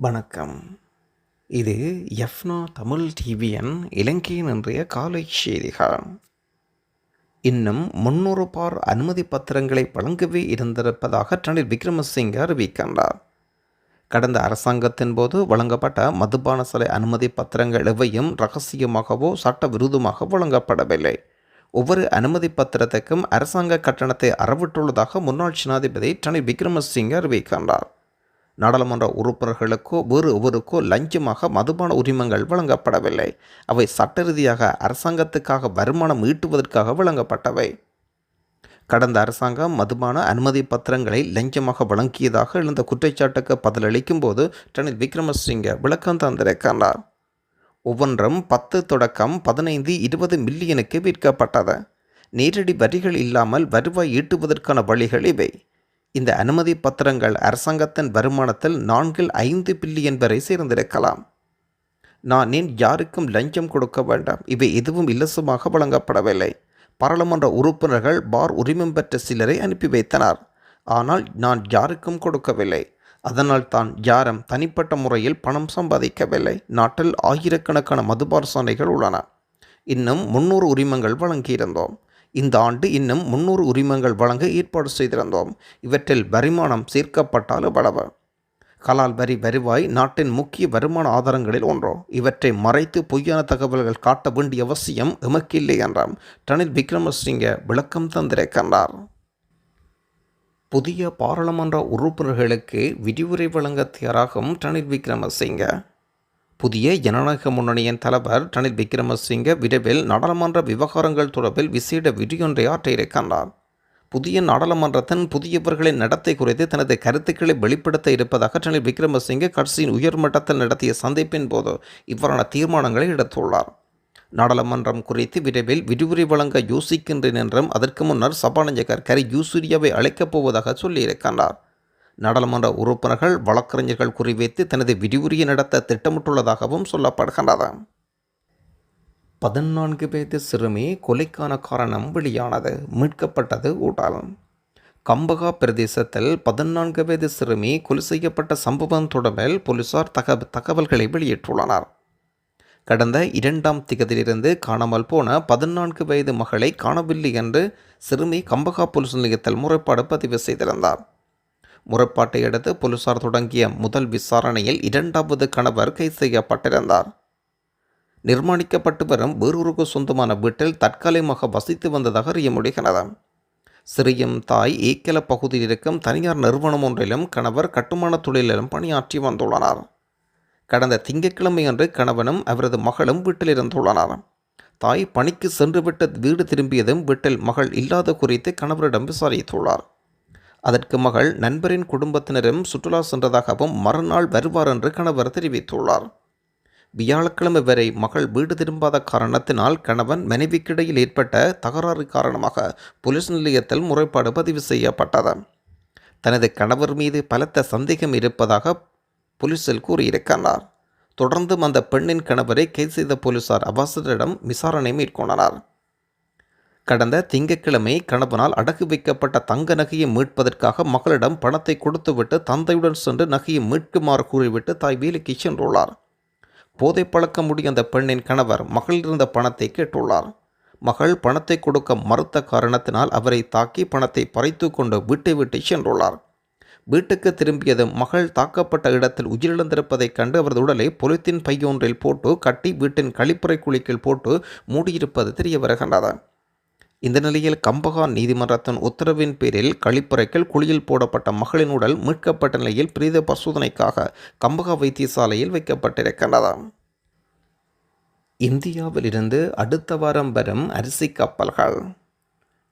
வணக்கம். இது எஃப்னா தமிழ் டிவியன் இலங்கையின் இன்றைய காலை செய்திகள். இன்னும் முன்னூறு பார் அனுமதி பத்திரங்களை வழங்கவே இருந்திருப்பதாக ரணில் விக்ரமசிங்க அறிவிக்கின்றார். கடந்த அரசாங்கத்தின் போது வழங்கப்பட்ட மதுபான சிலை அனுமதி பத்திரங்கள் எவையும் ரகசியமாகவோ சட்டவிரோதமாக வழங்கப்படவில்லை. ஒவ்வொரு அனுமதி பத்திரத்துக்கும் அரசாங்க கட்டணத்தை அறவிட்டுள்ளதாக முன்னாள் ஜனாதிபதி ரணில் விக்ரமசிங்க அறிவிக்கின்றார். நாடாளுமன்ற உறுப்பினர்களுக்கோ வேறு ஒவ்வொருக்கோ லஞ்சமாக மதுபான உரிமங்கள் வழங்கப்படவில்லை. அவை சட்ட ரீதியாக அரசாங்கத்துக்காக வருமானம் ஈட்டுவதற்காக வழங்கப்பட்டவை. கடந்த அரசாங்கம் மதுபான அனுமதி பத்திரங்களை லஞ்சமாக வழங்கியதாக எழுந்த குற்றச்சாட்டுக்கு பதிலளிக்கும் போது ரணில் விக்ரமசிங்க விளக்கம் தந்திருக்கின்றார் ஒவ்வொன்றும் பத்து தொடக்கம் பதினைந்து இருபது மில்லியனுக்கு விற்கப்பட்டது. நேரடி வரிகள் இல்லாமல் வருவாய் ஈட்டுவதற்கான வழிகள் இவை. இந்த அனுமதி பத்திரங்கள் அரசாங்கத்தின் வருமானத்தில் நான்கில் ஐந்து பில்லியன் வரை சேர்ந்திருக்கலாம். நான் ஏன் யாருக்கும் லஞ்சம் கொடுக்க வேண்டாம். இவை எதுவும் இலசமாக வழங்கப்படவில்லை. பாராளுமன்ற உறுப்பினர்கள் பார் உரிமம் பெற்ற சிலரை அனுப்பி வைத்தனர். ஆனால் நான் யாருக்கும் கொடுக்கவில்லை. அதனால் தான் யாரும் தனிப்பட்ட முறையில் பணம் சம்பாதிக்கவில்லை. நாட்டில் ஆயிரக்கணக்கான மதுபார் சாலைகள் உள்ளன. இன்னும் முன்னூறு உரிமங்கள் வழங்கியிருந்தோம். இந்த ஆண்டு இன்னும் முன்னூறு உரிமங்கள் வழங்க ஏற்பாடு செய்திருந்தோம். இவற்றில் வருமானம் சேர்க்கப்பட்டாலும் எவ்வளவு கலால் வரி வருவாய் நாட்டின் முக்கிய வருமான ஆதாரங்களில் ஒன்றோ இவற்றை மறைத்து பொய்யான தகவல்கள் காட்ட வேண்டிய அவசியம் எமக்கில்லை என்றாம். ரணில் விக்ரமசிங்க விளக்கம் தந்திருக்கின்றார் புதிய பாராளுமன்ற உறுப்பினர்களுக்கு விரிவுரை வழங்க தயாராகும் ரணில் விக்ரமசிங்க. புதிய ஜனநாயக முன்னணியின் தலைவர் ரணில் விக்ரமசிங்க விரைவில் நாடாளுமன்ற விவகாரங்கள் தொடர்பில் விசேட விடியொன்றை ஆற்றியிருக்கின்றார் புதிய நாடாளுமன்றத்தின் புதியவர்களின் நடத்தை குறித்து தனது கருத்துக்களை வெளிப்படுத்த இருப்பதாக ரணில் விக்ரமசிங்க கட்சியின் உயர்மட்டத்தில் நடத்திய சந்திப்பின் போது இவ்வாறான தீர்மானங்களை எடுத்துள்ளார். நாடாளுமன்றம் குறித்து விரைவில் விரிவுரை வழங்க யோசிக்கின்றேன் என்றும் அதற்கு முன்னர் சபாநாயகர் கரி யூசூரியாவை அழைக்கப் போவதாக சொல்லியிருக்கின்றார். நாடாளுமன்ற உறுப்பினர்கள் வழக்கறிஞர்கள் குறிவைத்து தனது விரிவுரையை நடத்த திட்டமிட்டுள்ளதாகவும் சொல்லப்படுகின்றது. பதினான்கு வயது சிறுமி கொலைக்கான காரணம் வெளியானது மீட்கப்பட்டது ஊடால். கம்பகா பிரதேசத்தில் பதினான்கு வயது சிறுமி கொலை செய்யப்பட்ட சம்பவம் தொடர்பில் போலீசார் தக தகவல்களை வெளியிட்டுள்ளனர். கடந்த இரண்டாம் திகதியிலிருந்து காணாமல் போன பதினான்கு வயது மகளை காணவில்லை என்று சிறுமி கம்பகா போலீஸ் நிலையத்தில் முறைப்பாடு பதிவு செய்திருந்தார். முறைப்பாட்டை அடுத்து போலீசார் தொடங்கிய முதல் விசாரணையில் இரண்டாவது கணவர் கைது செய்யப்பட்டிருந்தார். நிர்மாணிக்கப்பட்டு வரும் வேறொருக்கு சொந்தமான வீட்டில் தற்காலிகமாக வசித்து வந்ததாக அறிய முடிகிறது சிறியம் தாய் ஏக்கல பகுதியில் இருக்கும் தனியார் நிறுவனம் ஒன்றிலும் கணவர் கட்டுமான தொழிலிலும் பணியாற்றி வந்துள்ளனர். கடந்த திங்கட்கிழமை அன்று கணவனும் அவரது மகளும் வீட்டில் இருந்துள்ளனர் தாய் பணிக்கு சென்றுவிட்டு வீடு திரும்பியதும் வீட்டில் மகள் இல்லாத குறித்து கணவரிடம் விசாரித்துள்ளார். அதற்கு மகள் நண்பரின் குடும்பத்தினரும் சுற்றுலா சென்றதாகவும் மறுநாள் வருவார் என்று கணவர் தெரிவித்துள்ளார். வியாழக்கிழமை வரை மகள் வீடு திரும்பாத காரணத்தினால் கணவன் மனைவிக்கிடையில் ஏற்பட்ட தகராறு காரணமாக போலீஸ் நிலையத்தில் முறைப்பாடு பதிவு செய்யப்பட்டது. தனது கணவர் மீது பலத்த சந்தேகம் இருப்பதாக போலீசில் கூறியிருக்கிறார். தொடர்ந்தும் அந்த பெண்ணின் கணவரை கைது செய்த போலீசார் அபாசரிடம் விசாரணை மேற்கொண்டனர். கடந்த திங்கட்கிழமை கணவனால் அடகு வைக்கப்பட்ட தங்க நகையை மீட்பதற்காக மகளிடம் பணத்தை கொடுத்துவிட்டு தந்தையுடன் சென்று நகையை மீட்குமாறு கூறிவிட்டு தாய் வேலைக்கு சென்றுள்ளார். போதை பழக்க முடிய அந்த பெண்ணின் கணவர் மகளிருந்த பணத்தை கேட்டுள்ளார். மகள் பணத்தை கொடுக்க மறுத்த காரணத்தினால் அவரை தாக்கி பணத்தை பறைத்து கொண்டு வீட்டை விட்டு சென்றுள்ளார். வீட்டுக்கு திரும்பியதும் மகள் தாக்கப்பட்ட இடத்தில் உயிரிழந்திருப்பதைக் கண்டு அவரது உடலை பொலித்தீன் பையொன்றில் போட்டு கட்டி வீட்டின் கழிப்பறை குழிக்கில் போட்டு மூடியிருப்பது தெரிய வருகின்றது இந்த நிலையில் கம்பகான் நீதிமன்றத்தின் உத்தரவின் பேரில் கழிப்பறைகள் குழியில் போடப்பட்ட மகளின் உடல் மீட்கப்பட்ட நிலையில் பிரீத பரிசோதனைக்காக கம்பகா வைத்தியசாலையில் வைக்கப்பட்டிருக்கின்றது. இந்தியாவிலிருந்து அடுத்த வாரம் வரும் அரிசி கப்பல்கள்.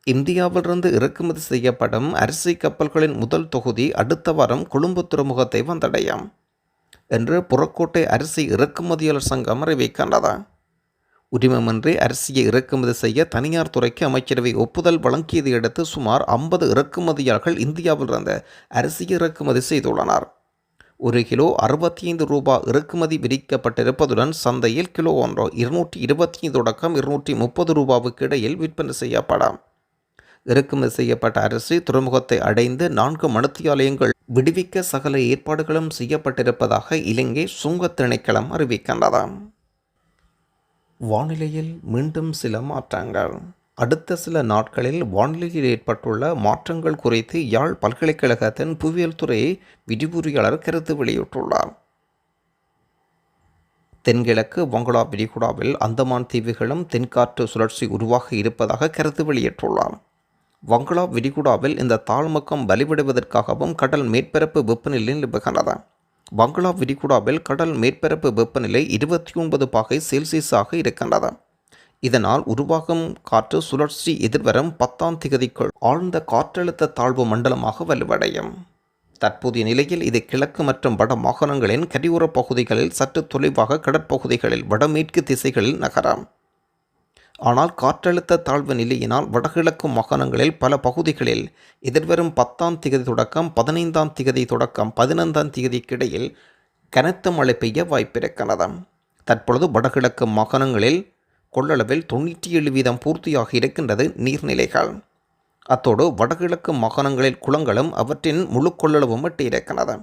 இந்தியாவிலிருந்து இறக்குமதி செய்யப்படும் அரிசி கப்பல்களின் முதல் தொகுதி அடுத்த வாரம் கொழும்பு துறைமுகத்தை வந்தடையும். என்று புறக்கோட்டை அரிசி இறக்குமதியாளர் சங்கம் அறிவிக்கின்றது. உரிமமின்றி அரிசியை இறக்குமதி செய்ய தனியார் துறைக்கு அமைச்சரவை ஒப்புதல் வழங்கியதை அடுத்து சுமார் ஐம்பது இறக்குமதியாளர்கள் இந்தியாவிலிருந்து அரிசியை இறக்குமதி செய்துள்ளனர். ஒரு கிலோ அறுபத்தி ஐந்து ரூபாய் இறக்குமதி விதிக்கப்பட்டிருப்பதுடன் சந்தையில் கிலோ ஒன்றோ இருநூற்றி இருபத்தி ஐந்து தொடக்கம் இருநூற்றி முப்பது ரூபாவுக்கு இடையில் விற்பனை செய்யப்படும். இறக்குமதி செய்யப்பட்ட அரிசி துறைமுகத்தை அடைந்து நான்கு மனுத்தியாலயங்கள் விடுவிக்க சகல ஏற்பாடுகளும் செய்யப்பட்டிருப்பதாக இலங்கை சுங்கத் திணைக்களம் அறிவிக்கின்றது. வானிலையில் மீண்டும் சில மாற்றங்கள். அடுத்த சில நாட்களில் வானிலையில் ஏற்பட்டுள்ள மாற்றங்கள் குறித்து யாழ் பல்கலைக்கழகத்தின் புவியியல் துறை விரிவுரையாளர் கருத்து வெளியிட்டுள்ளார். தென்கிழக்கு வங்களா விரிகுடாவில் அந்தமான் தீவுகளும் தென்காற்று சுழற்சி உருவாக இருப்பதாக கருத்து வெளியிட்டுள்ளார். வங்களா விரிகுடாவில் இந்த தாழ்முக்கம் வலிவிடுவதற்காகவும் கடல் மேற்பரப்பு வெப்பநிலை நிலவுகிறது வங்களா விரிகுடாவில் கடல் மேற்பரப்பு வெப்பநிலை இருபத்தி ஒன்பது பாகை செல்சியஸாக இருக்கின்றது. இதனால் உருவாகும் காற்று சுழற்சி எதிர்வரும் பத்தாம் திகதிக்குள் ஆழ்ந்த காற்றழுத்த தாழ்வு மண்டலமாக வலுவடையும். தற்போதைய நிலையில் இது கிழக்கு மற்றும் வட மாகாணங்களின் கரையோரப் பகுதிகளில் சற்று தொலைவாக கடற்பகுதிகளில் வடமேற்கு திசைகளில் நகரம். ஆனால் காற்றழுத்த தாழ்வு நிலையினால் வடகிழக்கு மாகாணங்களில் பல பகுதிகளில் எதிர்வரும் பத்தாம் திகதி தொடக்கம் பதினைந்தாம் திகதி தொடக்கம் பதினைந்தாம் திகதிக்கிடையில் கனத்த மழை பெய்ய வாய்ப்பிருக்கிறது. தற்பொழுது வடகிழக்கு மாகாணங்களில் கொள்ளளவில் தொண்ணூற்றி ஏழு வீதம் பூர்த்தியாக இருக்கின்றது நீர்நிலைகள். அத்தோடு வடகிழக்கு மாகாணங்களில் குளங்களும் அவற்றின் முழு கொள்ளளவும் எட்டியிருக்கிறது.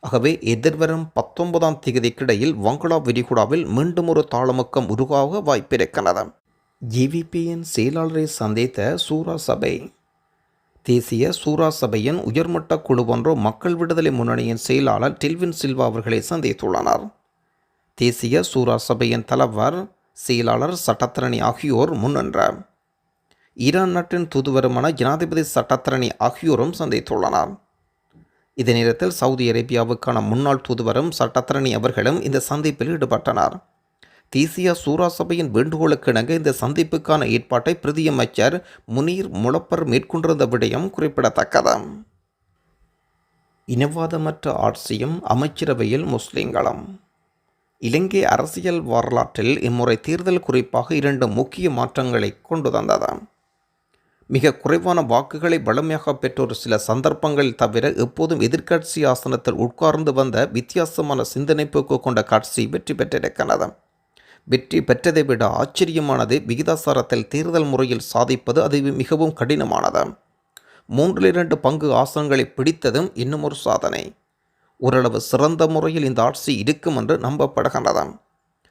ஆகவே எதிர்வரும் பத்தொன்பதாம் தேதிக்கிடையில் வங்களா விரிகுடாவில் மீண்டும் ஒரு தாளமுக்கம் உருவாக வாய்ப்பிருக்கிறது. ஜிவிபியின் செயலாளரை சந்தித்த சூரா சபை. தேசிய சூரா சபையின் உயர்மட்ட குழு ஒன்று மக்கள் விடுதலை முன்னணியின் செயலாளர் டெல்வின் சில்வா அவர்களை சந்தித்துள்ளனர். தேசிய சூரா சபையின் தலைவர் செயலாளர் சட்டத்தரணி ஆகியோர் முன்னின்ற ஈரான் நாட்டின் தூதுவருமான ஜனாதிபதி சட்டத்தரணி ஆகியோரும் சந்தித்துள்ளனர். இதே நேரத்தில் சவுதி அரேபியாவுக்கான முன்னாள் தூதுவரும் சட்டத்தரணி அவர்களும் இந்த சந்திப்பில் ஈடுபட்டனர். தேசிய சூராசபையின் வேண்டுகோளுக்கிணங்க இந்த சந்திப்புக்கான ஏற்பாட்டை பிரதியமைச்சர் முனீர் முளப்பர் மேற்கொண்டிருந்த விடயம் குறிப்பிடத்தக்கது. இனவாதமற்ற ஆட்சியும் அமைச்சரவையில் முஸ்லிம்களும். இலங்கை அரசியல் வரலாற்றில் இம்முறை தேர்தல் குறிப்பாக இரண்டு முக்கிய மாற்றங்களை கொண்டு வந்தது. மிக குறைவான வாக்குகளை வலிமையாக பெற்றோர் சில சந்தர்ப்பங்களில் தவிர எப்போதும் எதிர்க்கட்சி ஆசனத்தில் உட்கார்ந்து வந்த வித்தியாசமான சிந்தனை போக்கு கொண்ட கட்சி வெற்றி பெற்றிருக்கிறது. வெற்றி பெற்றதை விட ஆச்சரியமானது விகிதாசாரத்தில் தேர்தல் முறையில் சாதிப்பது அது மிகவும் கடினமானது. மூன்றில் இரண்டு பங்கு ஆசனங்களை பிடித்ததும் இன்னும் ஒரு சாதனை. ஓரளவு சிறந்த முறையில் இந்த ஆட்சி இருக்கும் என்று நம்பப்படுகின்றது.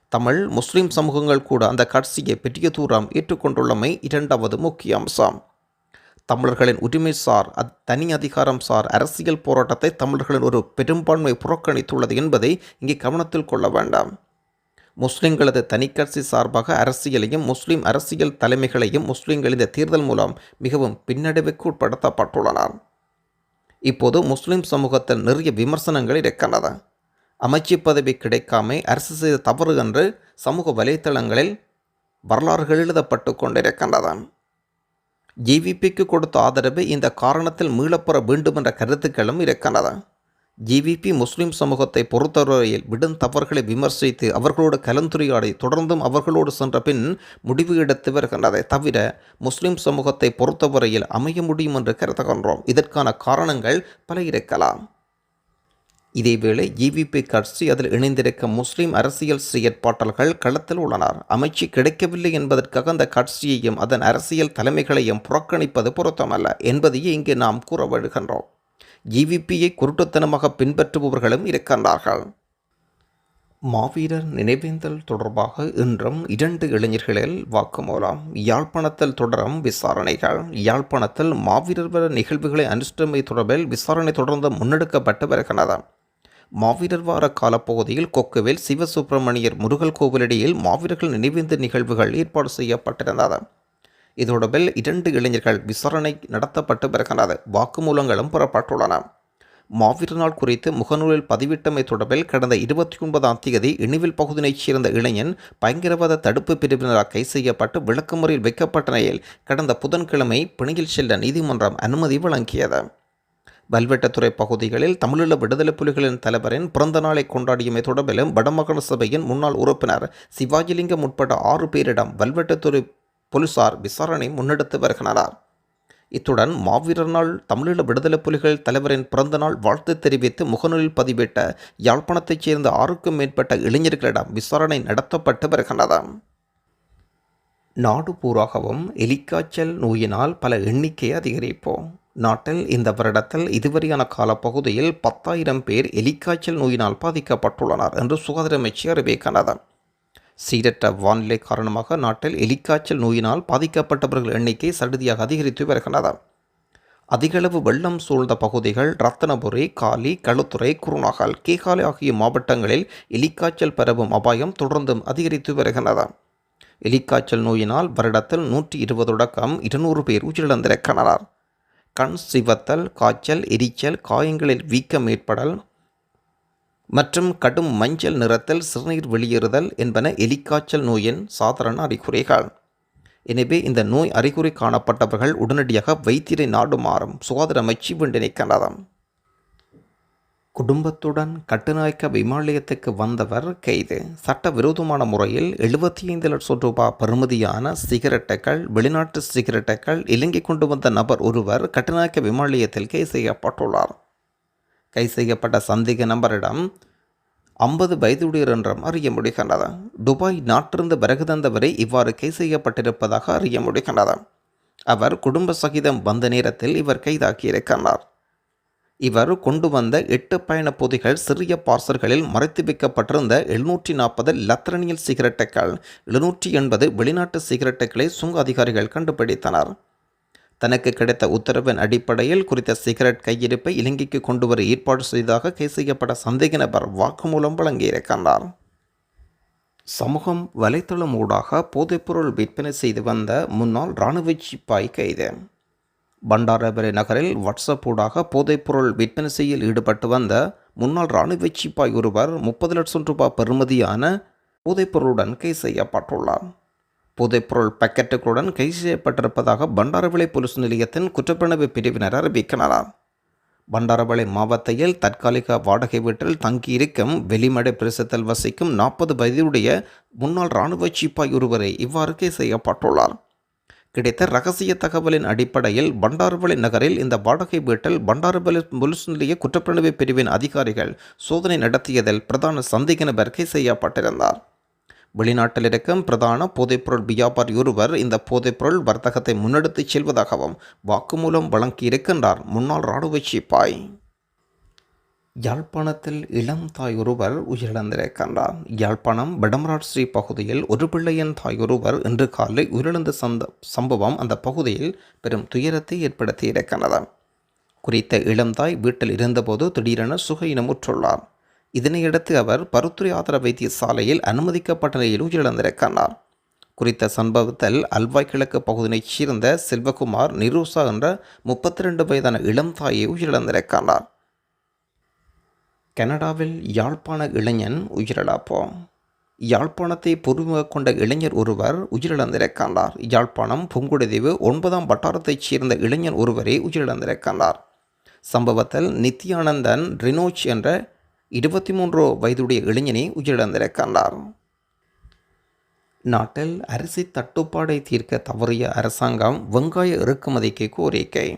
தமிழ் முஸ்லிம் சமூகங்கள் கூட அந்த கட்சியை பெரிய தூரம் ஏற்றுக்கொண்டுள்ளமை இரண்டாவது முக்கிய அம்சம். தமிழர்களின் உரிமை சார் அத் தனி அதிகாரம் சார் அரசியல் போராட்டத்தை தமிழர்களின் ஒரு பெரும்பான்மை புறக்கணித்துள்ளது என்பதை இங்கே கவனத்தில் கொள்ள வேண்டாம். முஸ்லிம்களது தனிக்கட்சி சார்பாக அரசியலையும் முஸ்லிம் அரசியல் தலைமைகளையும் முஸ்லிம்கள் இந்த தேர்தல் மூலம் மிகவும் பின்னடைவுக்கு உட்படுத்தப்பட்டுள்ளனர். இப்போது முஸ்லிம் சமூகத்தில் நிறைய விமர்சனங்கள் இருக்கின்றன. அமைச்சு பதவி கிடைக்காமை அரசு செய்த தவறு என்று சமூக வலைத்தளங்களில் வரலாறுகள் எழுதப்பட்டு கொண்டிருக்கின்றன. ஜிவிபிக்கு கொடுத்த ஆதரவு இந்த காரணத்தில் மீளப்பெற வேண்டும் என்ற கருத்துக்களும் இருக்கின்றன. ஜிவிபி முஸ்லிம் சமூகத்தை பொறுத்தவரையில் விடும் தவறுகளை விமர்சித்து அவர்களோடு கலந்துரையாடி தொடர்ந்தும் அவர்களோடு சென்ற பின் முடிவு எடுத்து வருகின்றதை தவிர முஸ்லிம் சமூகத்தை பொறுத்தவரையில் அமைய முடியும் என்று கருதுகின்றோம். இதற்கான காரணங்கள் பல இருக்கலாம். இதேவேளை ஜிவிபி கட்சி அதில் இணைந்திருக்கும் முஸ்லிம் அரசியல் செயற்பாட்டாளர்கள் களத்தில் உள்ளனர். அமைச்சு கிடைக்கவில்லை என்பதற்காக அந்த கட்சியையும் அதன் அரசியல் தலைமைகளையும் புறக்கணிப்பது பொருத்தமல்ல என்பதையே இங்கே நாம் கூற வருகின்றோம் ஜிவிபியை குருட்டுத்தனமாக பின்பற்றுபவர்களும் இருக்கின்றார்கள். மாவீரர் நினைவேந்தல் தொடர்பாக இன்றும் இரண்டு இளைஞர்களில் வாக்குமூலம் யாழ்ப்பாணத்தில் தொடரும் விசாரணைகள் யாழ்ப்பாணத்தில் மாவீரர் வர நிகழ்வுகளை அனுஷ்டமை தொடர்பில் விசாரணை தொடர்ந்து முன்னெடுக்கப்பட்டு வருகிறது மாவீரர் வார காலப்பகுதியில் கொக்குவில் சிவசுப்பிரமணியர் முருகல் கோவிலடியில் மாவீரர்கள் நினைவேந்த நிகழ்வுகள் ஏற்பாடு செய்யப்பட்டிருந்தது இதோடபில் இரண்டு இளைஞர்கள் விசாரணை நடத்தப்பட்டு பிறகனது வாக்குமூலங்களும் பெறப்பட்டுள்ளன. மாவீரர் நாள் குறித்து முகநூலில் பதிவிட்டமை தொடர்பில் கடந்த இருபத்தி ஒன்பதாம் தேதி இணிவில் பகுதியைச் சேர்ந்த இளைஞன் பயங்கரவாத தடுப்பு பிரிவினரால் கைது செய்யப்பட்டு விளக்குமுறையில் வைக்கப்பட்ட நிலையில் கடந்த புதன்கிழமை பிணையில் செல்ல நீதிமன்றம் அனுமதி வழங்கியது. வல்வெட்டத்துறை பகுதிகளில் தமிழீழ விடுதலை புலிகளின் தலைவரின் பிறந்த நாளை கொண்டாடியமை தொடர்பிலும் வடமாகாண சபையின் முன்னாள் உறுப்பினர் சிவாஜிலிங்கம் உட்பட ஆறு பேரிடம் வல்வெட்டத்துறை போலீசார் விசாரணை முன்னெடுத்து வருகின்றனர். இத்துடன் மாவீரர் நாள் தமிழீழ விடுதலை புலிகள் தலைவரின் பிறந்தநாள் வாழ்த்து தெரிவித்து முகநூலில் பதிவிட்ட யாழ்ப்பாணத்தைச் சேர்ந்த ஆறுக்கும் மேற்பட்ட இளைஞர்களிடம் விசாரணை நடத்தப்பட்டு வருகின்றது. நாடு பூராகவும் எலிக்காய்ச்சல் நோயினால் பல எண்ணிக்கை அதிகரிப்போம். நாட்டில் இந்த வருடத்தில் இதுவரையான காலப்பகுதியில் பத்தாயிரம் பேர் எலிக்காய்ச்சல் நோயினால் பாதிக்கப்பட்டுள்ளனர் என்று சுகாதார அமைச்சு அறிவிக்கின்றது. சீரற்ற வானிலை காரணமாக நாட்டில் எலிக்காய்ச்சல் நோயினால் பாதிக்கப்பட்டவர்கள் எண்ணிக்கை சடுதியாக அதிகரித்து வருகின்றன. அதிகளவு வெள்ளம் சூழ்ந்த பகுதிகள் ரத்தனபுரி காலி களுத்துறை குருநாகல் கேகாலை ஆகிய மாவட்டங்களில் எலிக்காய்ச்சல் பரவும் அபாயம் தொடர்ந்தும் அதிகரித்து வருகின்றது எலிக்காய்ச்சல் நோயினால் வருடத்தில் நூற்றி இருபது தொடக்கம் இருநூறு பேர் உயிரிழந்திருக்கின்றனர். கண் சிவத்தல் காய்ச்சல் எரிச்சல் காயங்களில் வீக்கம் ஏற்படல் மற்றும் கடும் மஞ்சள் நிறத்தில் சிறுநீர் வெளியேறுதல் என்பன எலிக்காய்ச்சல் நோயின் சாதாரண அறிகுறிகள். எனவே இந்த நோய் அறிகுறி காணப்பட்டவர்கள் உடனடியாக வைத்தியரை நாடுமாறும் சுகாதார அமைச்சு வேண்டியிருக்கிறது குடும்பத்துடன் கட்டுநாயக்க விமாலயத்துக்கு வந்தவர் கைது. சட்டவிரோதமான முறையில் எழுபத்தி ஐந்து லட்சம் ரூபாய் பெறுமதியான சிகரெட்டுகள் வெளிநாட்டு சிகரெட்டுகள் இலங்கை கொண்டு வந்த நபர் ஒருவர் கட்டுநாயக்க விமாலயத்தில் கைது செய்யப்பட்டுள்ளார். கை செய்யப்பட்ட சந்தேக நபரிடம் ஐம்பது வயதுடையர் என்றும் அறிய முடிகின்றது. துபாய் நாட்டிலிருந்து பிறகு தந்தவரை இவ்வாறு கை செய்யப்பட்டிருப்பதாக அறிய முடிகின்றது. அவர் குடும்ப சகிதம் வந்த நேரத்தில் இவர் கைதாகியிருக்கிறார் இவர் கொண்டு வந்த எட்டு பயண பொதிகள் சிறிய பார்சல்களில் மறைத்து வைக்கப்பட்டிருந்த எழுநூற்றி நாற்பது லத்திரனியல் சிகரெட்டுகள் எழுநூற்றி எண்பது வெளிநாட்டு சிகரெட்டுகளை சுங்க அதிகாரிகள் கண்டுபிடித்தனர். தனக்கு கிடைத்த உத்தரவின் அடிப்படையில் குறித்த சிகரெட் கையிருப்பை இலங்கைக்கு கொண்டு வர ஏற்பாடு செய்ததாக கைது செய்யப்பட்ட சந்தேக நபர் வாக்குமூலம் வழங்கியிருக்கின்றார். சமூகம் வலைத்தளம் ஊடாக போதைப்பொருள் விற்பனை செய்து வந்த முன்னாள் இராணுவ சிப்பாய் கைது. பண்டாரபரை நகரில் வாட்ஸ்அப் ஊடாக போதைப்பொருள் விற்பனை செய்யில் ஈடுபட்டு வந்த முன்னாள் இராணுவ சிப்பாய் ஒருவர் முப்பது லட்சம் ரூபாய் பெறுமதியான போதைப்பொருளுடன் கைது செய்யப்பட்டுள்ளார். போதைப்பொருள் பாக்கெட்டுகளுடன் கைது செய்யப்பட்டிருப்பதாக பண்டாரவளை போலீஸ் நிலையத்தின் குற்றப்பிரிவு பிரிவினர் அறிவிக்கின்றனர். பண்டாரவளை மாவட்டத்தில் தற்காலிக வாடகை வீட்டில் தங்கியிருக்கும் வெளிமடை பிரசத்தில் வசிக்கும் நாற்பது வயதுடைய முன்னாள் இராணுவ சிப்பாய் ஒருவரை இவ்வாறு கைது செய்யப்பட்டுள்ளார். கிடைத்த ரகசிய தகவலின் அடிப்படையில் பண்டாரவளை நகரில் இந்த வாடகை வீட்டில் பண்டாரவளை போலீஸ் நிலைய குற்றப்பிரிவு பிரிவின் அதிகாரிகள் சோதனை நடத்தியதில் பிரதான சந்தேக நபர் கைது செய்யப்பட்டிருந்தார். வெளிநாட்டில் இருக்கும் பிரதான போதைப்பொருள் வியாபாரி ஒருவர் இந்த போதைப்பொருள் வர்த்தகத்தை முன்னெடுத்துச் செல்வதாகவும் வாக்குமூலம் வழங்கியிருக்கின்றார். முன்னாள் இராணுவ சிப்பாய். யாழ்ப்பாணத்தில் இளம் தாய் ஒருவர் உயிரிழந்திருக்கின்றார். யாழ்ப்பாணம் வடமராட் ஸ்ரீ பகுதியில் ஒரு பிள்ளையின் தாய் ஒருவர் இன்று காலை உயிரிழந்த சந்த சம்பவம் அந்த பகுதியில் பெரும் துயரத்தை ஏற்படுத்தியிருக்கின்றது. குறித்த இளம் தாய் வீட்டில் இருந்தபோது திடீரென சுகையினமுற்றுள்ளார் இதனையடுத்து அவர் பருத்துறை ஆதர வைத்தியசாலையில் அனுமதிக்கப்பட்ட நிலையில் உயிரிழந்திருக்கிறார் குறித்த சம்பவத்தில் அல்வாய் கிழக்கு பகுதியைச் சேர்ந்த செல்வகுமார் நிரூசா என்ற முப்பத்தி ரெண்டு வயதான இளம் தாயை உயிரிழந்திருக்கிறார் கனடாவில் யாழ்ப்பாண இளைஞன் உயிரிழப்போ யாழ்ப்பாணத்தை பொறுமையாக கொண்ட இளைஞர் ஒருவர் உயிரிழந்திருக்கின்றார் யாழ்ப்பாணம் புங்குடுதீவு ஒன்பதாம் வட்டாரத்தைச் சேர்ந்த இளைஞர் ஒருவரே உயிரிழந்திருக்கின்றார் சம்பவத்தில் நித்யானந்தன் ரினோச் என்ற இருபத்தி மூன்று வயதுடைய இளைஞனை உயிரிழந்திருக்கின்றார் நாட்டில் அரிசி தட்டுப்பாடை தீர்க்க தவறிய அரசாங்கம் வெங்காய இறக்குமதிக்கு கோரிக்கை.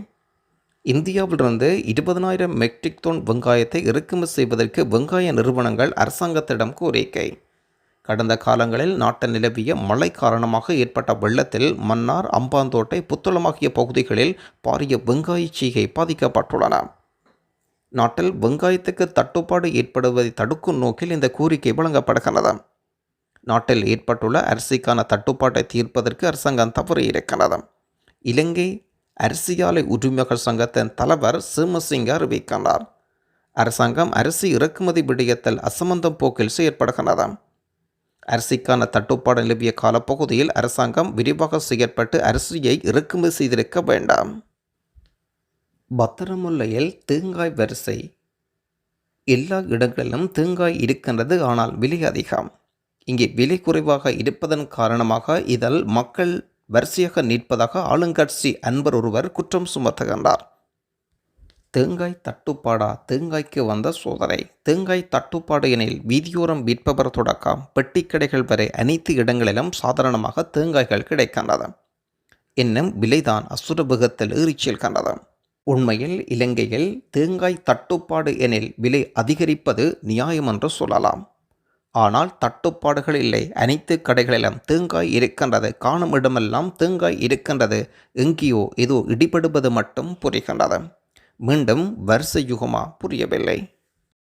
இந்தியாவிலிருந்து இருபதனாயிரம் மெட்ரிக் தொன் வெங்காயத்தை இறக்குமதி செய்வதற்கு வெங்காய நிறுவனங்கள் அரசாங்கத்திடம் கோரிக்கை. கடந்த காலங்களில் நாட்டில் நிலவிய மழை காரணமாக ஏற்பட்ட வெள்ளத்தில் மன்னார் அம்பாந்தோட்டை புத்தளமாகிய பகுதிகளில் பாரிய வெங்காய சீகை பாதிக்கப்பட்டுள்ளன. நாட்டில் வெங்காயத்துக்கு தட்டுப்பாடு ஏற்படுவதை தடுக்கும் நோக்கில் இந்த கோரிக்கை வழங்கப்படுகிறது. நாட்டில் ஏற்பட்டுள்ள அரிசிக்கான தட்டுப்பாட்டை தீர்ப்பதற்கு அரசாங்கம் தவறு இருக்கிறது. இலங்கை அரிசியாலை உரிமைகள் சங்கத்தின் தலைவர் சீமசிங்க அறிவிக்கின்றார். அரசாங்கம் அரிசி இறக்குமதி விடயத்தில் அசமந்தம் போக்கில் செயற்படுகிறது. அரிசிக்கான தட்டுப்பாடு நிலவிய காலப்பகுதியில் அரசாங்கம் விரிவாக செயற்பட்டு அரிசியை இறக்குமதி செய்திருக்க வேண்டாம். பத்திரமுல்லையில் தேங்காய் வரிசை. எல்லா இடங்களிலும் தேங்காய் இருக்கின்றது. ஆனால் விலை அதிகம். இங்கே விலை குறைவாக இருப்பதன் காரணமாக இதில் மக்கள் வரிசையாக நிற்பதாக ஆளுங்கட்சி அன்பர் ஒருவர் குற்றம் சுமத்துகின்றார். தேங்காய் தட்டுப்பாடா? தேங்காய்க்கு வந்த சோதனை. தேங்காய் தட்டுப்பாடு எனில் வீதியோரம் விற்பவர் தொடக்கம். பெட்டி கடைகள் வரை அனைத்து இடங்களிலும் சாதாரணமாக தேங்காய்கள் கிடைக்கின்றது. இன்னும் விலைதான் அசுரபுகத்தில் ஏறிச் செல்கின்றது. உண்மையில் இலங்கையில் தேங்காய் தட்டுப்பாடு எனில் விலை அதிகரிப்பது நியாயம் என்று சொல்லலாம். ஆனால் தட்டுப்பாடுகள் இல்லை. அனைத்து கடைகளிலும் தேங்காய் இருக்கின்றது. காணும் இடமெல்லாம் தேங்காய் இருக்கின்றது. எங்கேயோ ஏதோ இடிபடுவது மட்டும் புரிகின்றது. மீண்டும் வருஷ யுகமா புரியவில்லை.